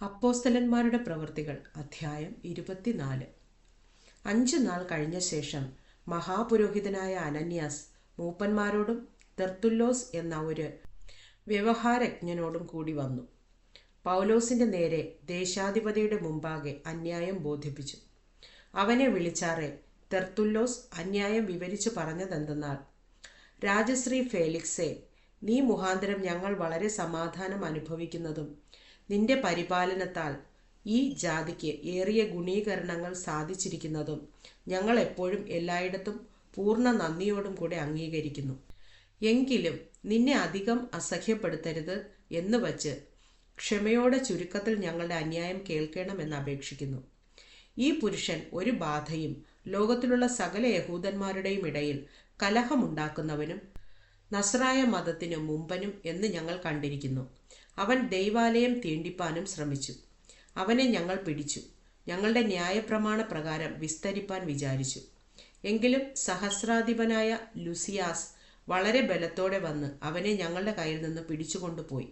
അപ്പോസ്തലന്മാരുടെ പ്രവൃത്തികൾ അധ്യായം ഇരുപത്തിനാല്. അഞ്ചു നാൾ കഴിഞ്ഞ ശേഷം മഹാപുരോഹിതനായ അനന്യാസ് മൂപ്പന്മാരോടും തെർത്തുല്ലോസ് എന്ന ഒരു വ്യവഹാരജ്ഞനോടും കൂടി വന്നു. പൗലോസിന്റെ നേരെ ദേശാധിപതിയുടെ മുമ്പാകെ അന്യായം ബോധിപ്പിച്ചു. അവനെ വിളിച്ചാറെ തെർത്തുല്ലോസ് അന്യായം വിവരിച്ചു പറഞ്ഞതെന്തെന്നാൽ രാജശ്രീ ഫേലിക്സെ നീ മുഖാന്തരം ഞങ്ങൾ വളരെ സമാധാനം അനുഭവിക്കുന്നതും നിന്റെ പരിപാലനത്താൽ ഈ ജാതിക്ക് ഏറിയ ഗുണീകരണങ്ങൾ സാധിച്ചിരിക്കുന്നതും ഞങ്ങൾ എപ്പോഴും എല്ലായിടത്തും പൂർണ നന്ദിയോടും കൂടെ അംഗീകരിക്കുന്നു. എങ്കിലും നിന്നെ അധികം അസഹ്യപ്പെടുത്തരുത് എന്ന് വച്ച് ക്ഷമയോടെ ചുരുക്കത്തിൽ ഞങ്ങളുടെ അന്യായം കേൾക്കണമെന്ന് അപേക്ഷിക്കുന്നു. ഈ പുരുഷൻ ഒരു ബാധയും ലോകത്തിലുള്ള സകല യഹൂദന്മാരുടെയും ഇടയിൽ കലഹമുണ്ടാക്കുന്നവനും നസ്രായ മതത്തിനു മുമ്പനും എന്ന് ഞങ്ങൾ കണ്ടിരിക്കുന്നു. അവൻ ദൈവാലയം തീണ്ടിപ്പാനും ശ്രമിച്ചു. അവനെ ഞങ്ങൾ പിടിച്ചു. ഞങ്ങളുടെ ന്യായപ്രമാണ പ്രകാരം വിസ്തരിപ്പാൻ വിചാരിച്ചു. എങ്കിലും സഹസ്രാധിപനായ ലുസിയാസ് വളരെ ബലത്തോടെ വന്ന് അവനെ ഞങ്ങളുടെ കയ്യിൽ നിന്ന് പിടിച്ചുകൊണ്ടുപോയി.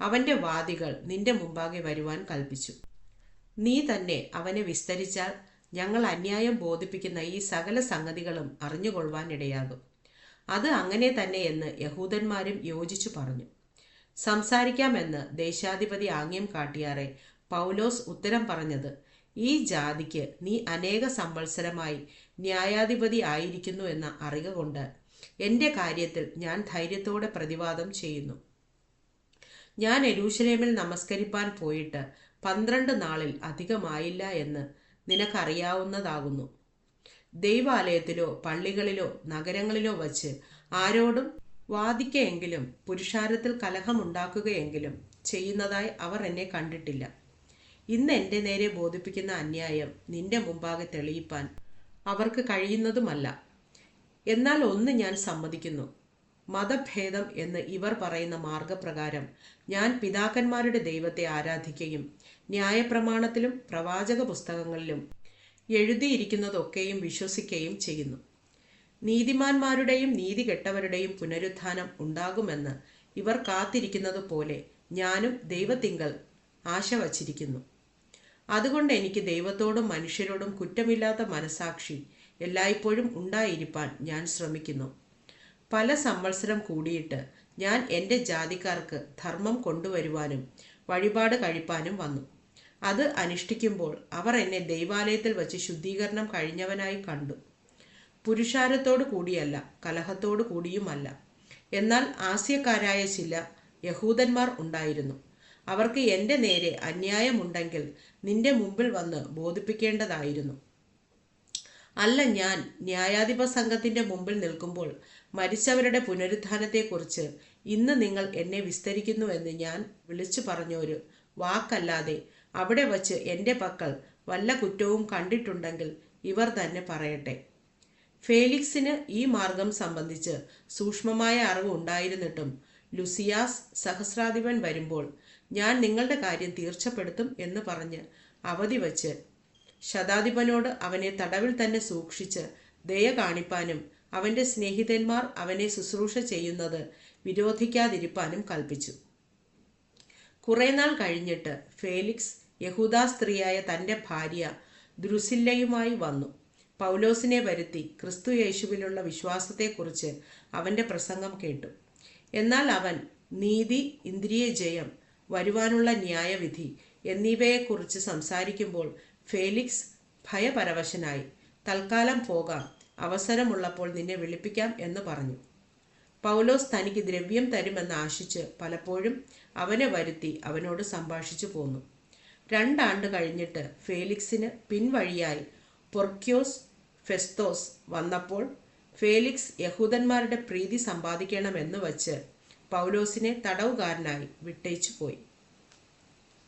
അവന്റെ വാദികൾ നിന്റെ മുമ്പാകെ വരുവാൻ കൽപ്പിച്ചു. നീ തന്നെ അവനെ വിസ്തരിച്ചാൽ ഞങ്ങൾ അന്യായം ബോധിപ്പിക്കുന്ന ഈ സകല സംഗതികളും അറിഞ്ഞുകൊള്ളുവാൻ ഇടയാകും അത് അങ്ങനെ തന്നെ എന്ന് യഹൂദന്മാരും യോജിച്ചു പറഞ്ഞു. സംസാരിക്കാമെന്ന് ദേശാധിപതി ആംഗ്യം കാട്ടിയാറെ പൗലോസ് ഉത്തരം പറഞ്ഞത് ഈ ജാതിക്ക് നീ അനേക സംവത്സരമായി ന്യായാധിപതി ആയിരിക്കുന്നു എന്ന അറിവ് കൊണ്ട് എന്റെ കാര്യത്തിൽ ഞാൻ ധൈര്യത്തോടെ പ്രതിവാദം ചെയ്യുന്നു. ഞാൻ എരൂശലേമിൽ നമസ്കരിപ്പാൻ പോയിട്ട് പന്ത്രണ്ട് നാളിൽ അധികമായില്ല എന്ന് നിനക്കറിയാവുന്നതാകുന്നു. ദൈവാലയത്തിലോ പള്ളികളിലോ നഗരങ്ങളിലോ വച്ച് ആരോടും വാദിക്കയെങ്കിലും പുരുഷാരത്തിൽ കലഹമുണ്ടാക്കുകയെങ്കിലും ചെയ്യുന്നതായി അവർ എന്നെ കണ്ടിട്ടില്ല. ഇന്ന് എന്റെ നേരെ ബോധിപ്പിക്കുന്ന അന്യായം നിന്റെ മുമ്പാകെ തെളിയിപ്പാൻ അവർക്ക് കഴിയുന്നതുമല്ല. എന്നാൽ ഒന്ന് ഞാൻ സമ്മതിക്കുന്നു. മതഭേദം എന്ന് ഇവർ പറയുന്ന മാർഗപ്രകാരം ഞാൻ പിതാക്കന്മാരുടെ ദൈവത്തെ ആരാധിക്കുകയും ന്യായപ്രമാണത്തിലും പ്രവാചക പുസ്തകങ്ങളിലും എഴുതിയിരിക്കുന്നതൊക്കെയും വിശ്വസിക്കുകയും ചെയ്യുന്നു. നീതിമാന്മാരുടെയും നീതി കെട്ടവരുടെയും പുനരുത്ഥാനം ഉണ്ടാകുമെന്ന് ഇവർ കാത്തിരിക്കുന്നത് പോലെ ഞാനും ദൈവത്തിങ്കൽ ആശ വച്ചിരിക്കുന്നു. അതുകൊണ്ട് എനിക്ക് ദൈവത്തോടും മനുഷ്യരോടും കുറ്റമില്ലാത്ത മനസാക്ഷി എല്ലായ്പ്പോഴും ഉണ്ടായിരിക്കാൻ ഞാൻ ശ്രമിക്കുന്നു. പല സംവത്സരം കൂടിയിട്ട് ഞാൻ എന്റെ ജാതിക്കാർക്ക് ധർമ്മം കൊണ്ടുവരുവാനും വഴിപാട് കഴിപ്പാനും വന്നു. അത് അനുഷ്ഠിക്കുമ്പോൾ അവർ എന്നെ ദൈവാലയത്തിൽ വച്ച് ശുദ്ധീകരണം കഴിഞ്ഞവനായി കണ്ടു. പുരുഷാരത്തോടു കൂടിയല്ല കലഹത്തോടു കൂടിയുമല്ല. എന്നാൽ ആസ്യക്കാരായ ചില യഹൂദന്മാർ ഉണ്ടായിരുന്നു. അവർക്ക് എന്റെ നേരെ അന്യായമുണ്ടെങ്കിൽ നിന്റെ മുമ്പിൽ വന്ന് ബോധിപ്പിക്കേണ്ടതായിരുന്നു. അല്ല ഞാൻ ന്യായാധിപ സംഘത്തിന്റെ മുമ്പിൽ നിൽക്കുമ്പോൾ മരിച്ചവരുടെ പുനരുത്ഥാനത്തെക്കുറിച്ച് ഇന്ന് നിങ്ങൾ എന്നെ വിസ്തരിക്കുന്നുവെന്ന് ഞാൻ വിളിച്ചു പറഞ്ഞൊരു വാക്കല്ലാതെ അവിടെ വച്ച് എന്റെ പക്കൽ വല്ല കുറ്റവും കണ്ടിട്ടുണ്ടെങ്കിൽ ഇവർ തന്നെ പറയട്ടെ. ഫേലിക്സിന് ഈ മാർഗം സംബന്ധിച്ച് സൂക്ഷ്മമായ അറിവ് ഉണ്ടായിരുന്നിട്ടും ലുസിയാസ് സഹസ്രാധിപൻ വരുമ്പോൾ ഞാൻ നിങ്ങളുടെ കാര്യം തീർച്ചപ്പെടുത്തും എന്ന് പറഞ്ഞ് അവധി വച്ച് ശതാധിപനോട് അവനെ തടവിൽ തന്നെ സൂക്ഷിച്ച് ദയ കാണിപ്പാനും അവന്റെ സ്നേഹിതന്മാർ അവനെ ശുശ്രൂഷ ചെയ്യുന്നത് വിരോധിക്കാതിരിപ്പാനും കൽപ്പിച്ചു. കുറേനാൾ കഴിഞ്ഞിട്ട് ഫേലിക്സ് യഹൂദാ സ്ത്രീയായ തന്റെ ഭാര്യ ദ്രുസില്ലയുമായി വന്നു. പൗലോസിനെ വരുത്തി ക്രിസ്തു യേശുവിലുള്ള വിശ്വാസത്തെക്കുറിച്ച് അവന്റെ പ്രസംഗം കേട്ടു. എന്നാൽ അവൻ നീതി ഇന്ദ്രിയ ജയം വരുവാനുള്ള ന്യായവിധി എന്നിവയെക്കുറിച്ച് സംസാരിക്കുമ്പോൾ ഫേലിക്സ് ഭയപരവശനായി തൽക്കാലം പോകാം അവസരമുള്ളപ്പോൾ നിന്നെ വിളിപ്പിക്കാം എന്ന് പറഞ്ഞു. പൗലോസ് തനിക്ക് ദ്രവ്യം തരുമെന്ന് ആശിച്ച് പലപ്പോഴും അവനെ വരുത്തി അവനോട് സംഭാഷിച്ചു പോന്നു. രണ്ടാണ്ട് കഴിഞ്ഞിട്ട് ഫേലിക്സിന് പിൻവഴിയായി പൊർക്യോസ് ഫെസ്തോസ് വന്നപ്പോൾ ഫേലിക്സ് യഹൂദന്മാരുടെ പ്രീതി സമ്പാദിക്കണമെന്ന് വച്ച് പൗലോസിനെ തടവുകാരനായി വിട്ടയച്ചു പോയി